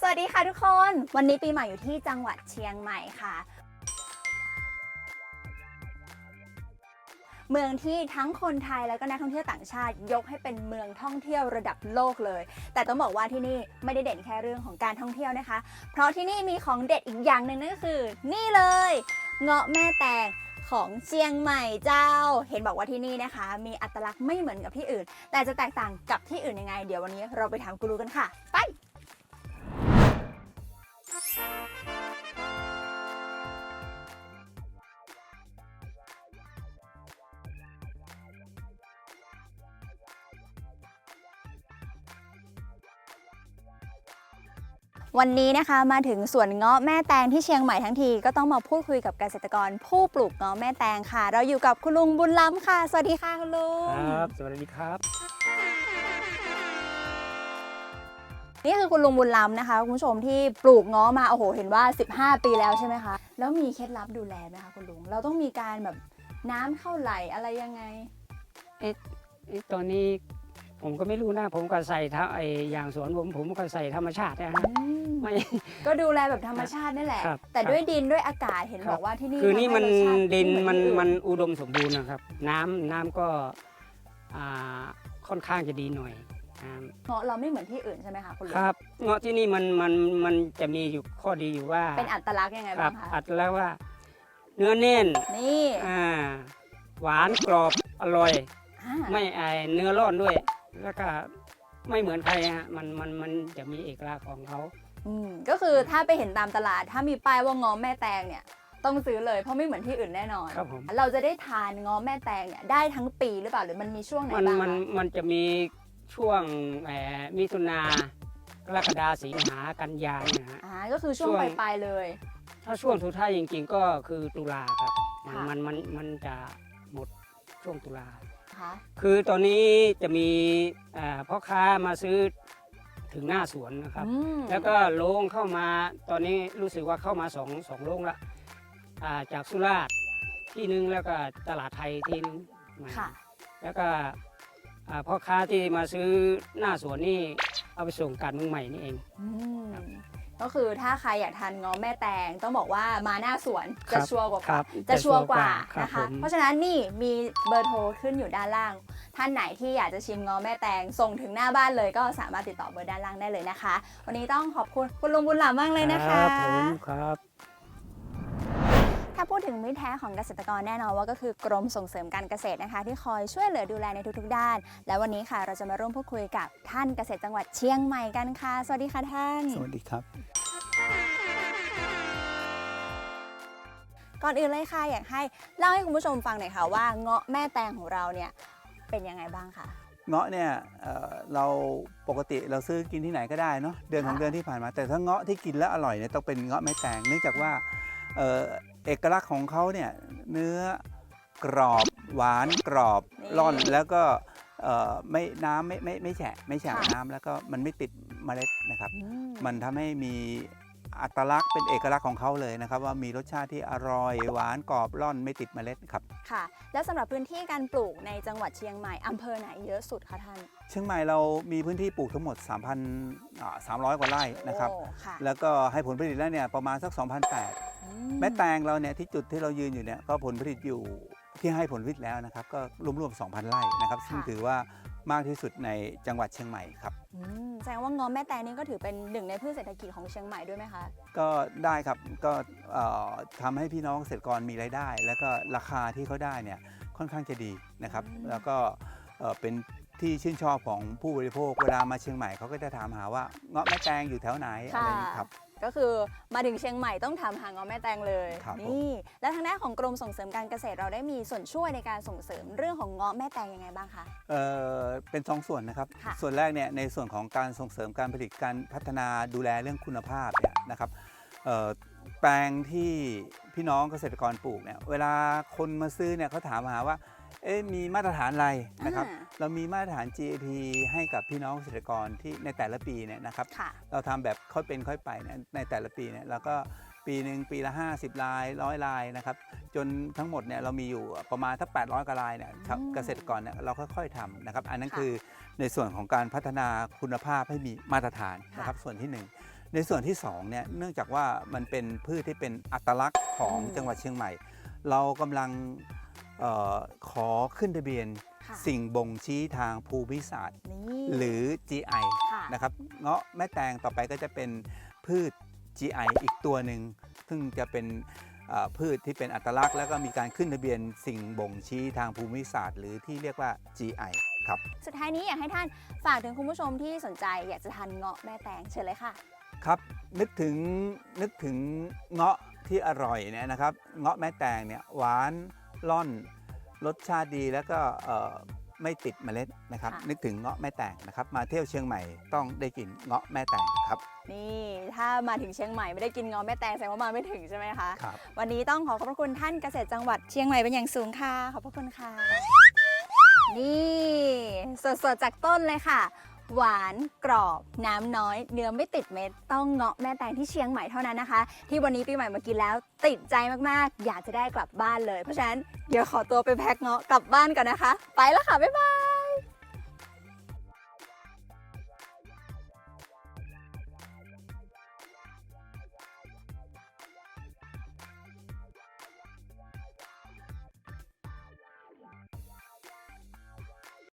สวัสดีค่ะทุกคน วันนี้ปีใหม่อยู่ที่จังหวัดเชียงใหม่ค่ะ เมืองที่ทั้งคนไทยแล้วก็นักท่องเที่ยวต่างชาติ ยกให้เป็นเมืองท่องเที่ยวระดับโลกเลย แต่ต้องบอกว่าที่นี่ไม่ได้เด่นแค่เรื่องของการท่องเที่ยวนะคะ เพราะที่นี่มีของเด็ดอีกอย่างหนึ่งนั่นก็คือ นี่เลย เงาะแม่แตงของเชียงใหม่เจ้า เห็นบอกว่าที่นี่นะคะ มีอัตลักษณ์ไม่เหมือนกับที่อื่น แต่จะแตกต่างกับที่อื่นยังไง เดี๋ยววันนี้เราไปถามกูรูกันค่ะ ไป วันนี้นะคะมาถึงสวนเงาะแม่แตงที่เชียงใหม่ทั้งทีก็ต้องมาพูดคุยกับเกษตรกรผู้ปลูกเงาะแม่แตงค่ะ เราอยู่กับคุณลุงบุญล้ำค่ะ สวัสดีค่ะคุณลุงครับสวัสดีครับ นี่คือคุณลุงบุญล้ำนะคะคุณผู้ชมที่ปลูกเงาะมาโอ้โหเห็นว่า 15 ปีแล้วใช่ไหมคะแล้วมีเคล็ดลับดูแลไหมคะคุณลุงเราต้องมีการแบบน้ำเข้าไหลอะไรยังไงเอ๊ะตอนนี้ ผมก็ไม่รู้นะ ผมก็ใส่ทำไอ้อย่างสวนผมผมก็ใส่ธรรมชาตินะฮะอืมไม่ ก็ดูแลแบบธรรมชาตินี่แหละ ครับแต่ครับด้วยดินด้วยอากาศเห็นครับ บอกว่าที่นี่คือนี่มันทำให้รสชาติดินไเหอมันที่อื่มันอุดมสมบูรณ์นะครับ น้ำน้ำก็อ่าค่อนข้างจะดีหน่อยอ่า เงาะเราไม่เหมือนที่อื่นใช่ไหมคะคุณลุงครับเงาะที่นี่มันมันมันจะมีอยู่ข้อดีอยู่ว่าเป็นอัตลักษณ์ยังไงครับ้าบงคะอัดแล้วว่า เนื้อแน่นนี่อ่าหวานกรอบอร่อย อ่าไม่ไอเนื้อร่อนด้วย แล้วก็ไม่เหมือนใครฮะมันมันมันจะมีเอกลักษณ์ของเขาอืมก็คือถ้าไปเห็นตามตลาด ถ้ามีป้ายว่าง้อแม่แตงเนี่ยต้องซื้อเลยเพราะไม่เหมือนที่อื่นแน่นอน ครับผมเราจะได้ทานง้อแม่แตงเนี่ยได้ทั้งปีหรือเปล่าหรือมันมีช่วงไหนมันบ้างมันคะมันจะมีช่วงแหมมิถุนากรกฎาสิงหากันยาเนี่ยฮะ อ่าก็คือช่วงช่วง ปลายๆเลย ถ้าช่วงสุดท้ายจริงๆก็คือตุลาครับมันค่ะมันมันมันจะหมดช่วงตุลานะ คะ คือตอนนี้จะมีอ่าพ่อค้ามาซื้อถึงหน้าสวนนะครับ อืมแล้วก็โรงเข้ามาตอนนี้รู้สึกว่าเข้ามาสองสองโรงละอ่าจากสุราษฎร์ที่หนึงแล้วก็ตลาดไทยที่หนึงมาค่ะ แล้วก็อ่าพ่อค้าที่มาซื้อหน้าสวนนี่เอาไปส่งการเมืองใหม่นี่เอง อืม ก็คือถ้าใครอยากทานง้อแม่แตงต้องบอกว่ามาหน้าสวนครัจะบชัวร์กว่าครับจะชัวร์กว่ารับนะคะ ผม เพราะฉะนั้นนี่มีเบอร์โทรขึ้นอยู่ด้านล่าง ท่านไหนที่อยากจะชิมง้อแม่แตงส่งถึงหน้าบ้านเลยก็สามารถติดต่อเบอร์ด้านล่างได้เลยนะคะ วันนี้ต้องขอบคุณคุณลุงบุญหลามากเลยนะคะ รับผมครับ ถ้าพูดถึงมิตรแท้ของเกษตรกรแน่นอนว่าก็คือกรมส่งเสริมการเกษตรนะคะ ที่คอยช่วยเหลือดูแลในทุกๆด้าน และวันนี้ค่ะเราจะมาร่วมพูดคุยกับท่านเกษตรจังหวัดเชียงใหม่กันค่ะ สวัสดีค่ะท่าน สวัสดีครับ ก่อนอื่นเลยค่ะอยากให้เล่าให้คุณผู้ชมฟังหน่อยค่ะว่าเงาะแม่แตงของเราเนี่ยเป็นยังไงบ้างคะเงาะเนี่ยเอ่อเราปกติเราซื้อกินที่ไหนก็ได้เนาะเดือนของค่ะ เดือนที่ผ่านมา แต่ถ้าเงาะที่กินแล้วอร่อยเนี่ยต้องเป็นเงาะแม่แตงเนื่องจากว่าเอ่อเอกลักษณ์ของเขาเนี่ยเนื้อกรอบหวานกรอบร่อนแล้วก็เอ่อไม่น้ำไม่ไม่ไม่แฉะไม่แฉะน้ำแล้วก็มันไม่ติดเมล็ดนะครับ อืมมันทำให้มี อัตลักษณ์เป็นเอกลักษณ์ของเขาเลยนะครับ ว่ามีรสชาติที่อร่อยหวานกรอบร่อนไม่ติดเมล็ดครับ ค่ะ แล้วสำหรับพื้นที่การปลูกในจังหวัดเชียงใหม่อำเภอไหนเยอะสุดคะท่าน เชียงใหม่เรามีพื้นที่ปลูกทั้งหมด 3,300 กว่าไร่นะครับโอ้ค่ะแล้วก็ให้ผลผลิตแล้วเนี่ยประมาณสัก 2,800อืแม่แตงเราเนี่ยที่จุดที่เรายืนอยู่เนี่ยก็ผลผลิตอยู่ที่ให้ผลผลิตแล้วนะครับก็รวมๆ2,000 ไร่นะครับ ซึ่งถือว่า มากที่สุดในจังหวัดเชียงใหม่ครับ อืมแสดงว่าเงาะแม่แตงนี่ก็ถือเป็นหนึ่งในพืชเศรษฐกิจของเชียงใหม่ด้วยไหมคะ ก็ได้ครับก็เอ่อทำให้พี่น้องเกษตรกรมีรายได้ แล้วก็ราคาที่เขาได้เนี่ยค่อนข้างจะดีนะครับ อืม แล้วก็เอ่อเป็น ที่ชื่นชอบของผู้บริโภคเวลามาเชียงใหม่เขาก็จะถามหาว่าเงาะแม่แตงอยู่แถวไหนอะไรอย่างนี้ครับ ก็คือมาถึงเชียงใหม่ต้องทำหางเงาะแม่แตงเลยครับผม นี่แล้วทางด้านของกรมส่งเสริมการเกษตรเราได้มีส่วนช่วยในการส่งเสริมเรื่องของเงาะแม่แตงยังไงบ้างคะ เอ่อเป็นสองส่วนนะครับ ค่ะ ส่วนแรกเนี่ยในส่วนของการส่งเสริมการผลิตการพัฒนาดูแลเรื่องคุณภาพเนี่ยนะครับเอ่อแปลงที่พี่น้องเกษตรกรปลูกเนี่ยเวลาคนมาซื้อเนี่ยเขาถามหาว่าเอ๊ะมีมาตรฐานอะไรนะครับ อ่า เรามีมาตรฐาน GAP ให้กับพี่น้องเกษตรกรที่ในแต่ละปีเนี่ยนะครับ ค่ะ เราทำแบบค่อยเป็นค่อยไปเนี่ยในแต่ละปีเนี่ยเราก็ปีหนึ่งปีละ 50ลายร้อยลายนะครับจนทั้งหมดเนี่ยเรามีอยู่ประมาณสัก800กว่าลายเนี่ยชาวอืมเกษตรกรเนี่ยเราค่อยๆทำนะครับ อันนั้นค่ะคือในส่วนของการพัฒนาคุณภาพให้มีมาตรฐานนะครับส่วนที่หนึ่งในส่วนที่สองเนี่ยเนื่องจากว่ามันเป็นพืชที่เป็นอัตลักษณ์ของอืมจังหวัดเชียงใหม่ เรากำลังเออขอขึ้นทะเบียนค่ะ สิ่งบ่งชี้ทางภูมิศาสตร์นี่หรือ GI ค่ะนะครับเงาะแม่แตงต่อไปก็จะเป็นพืช GI อีกตัวหนึ่งซึ่งจะเป็นเอ่อพืชที่เป็นอัตลักษณ์ แล้วก็มีการขึ้นทะเบียนสิ่งบ่งชี้ทางภูมิศาสตร์ หรือที่เรียกว่า GI ครับ สุดท้ายนี้อยากให้ท่านฝากถึงคุณผู้ชมที่สนใจอยากจะทานเงาะแม่แตงเชิญเลยค่ะ ครับ นึกถึงนึกถึงเงาะที่อร่อยเนี่ยนะครับ เงาะแม่แตงเนี่ยหวานล่อน รสชาติดีแล้วก็เอ่อไม่ติดเมล็ดนะครับค่ะนึกถึงเงาะแม่แตงนะครับ มาเที่ยวเชียงใหม่ต้องได้กินเงาะแม่แตงครับ นี่ถ้ามาถึงเชียงใหม่ไม่ได้กินเงาะแม่แตงแสดงว่ามาไม่ถึงใช่ไหมคะครับวันนี้ต้องขอขอบพระคุณท่านเกษตรจังหวัดเชียงใหม่เป็นอย่างสูงค่ะขอบพระคุณค่ะ นี่สดๆจากต้นเลยค่ะ หวานกรอบ น้ำน้อย เนื้อไม่ติดเม็ด ต้องเงาะแม่แตงที่เชียงใหม่เท่านั้นนะคะ ที่วันนี้ปีใหม่มากินแล้วติดใจมากๆ อยากจะได้กลับบ้านเลย เพราะฉะนั้นเดี๋ยวขอตัวไปแพ็คเงาะกลับบ้านก่อนนะคะ ไปแล้วค่ะ บ๊ายบาย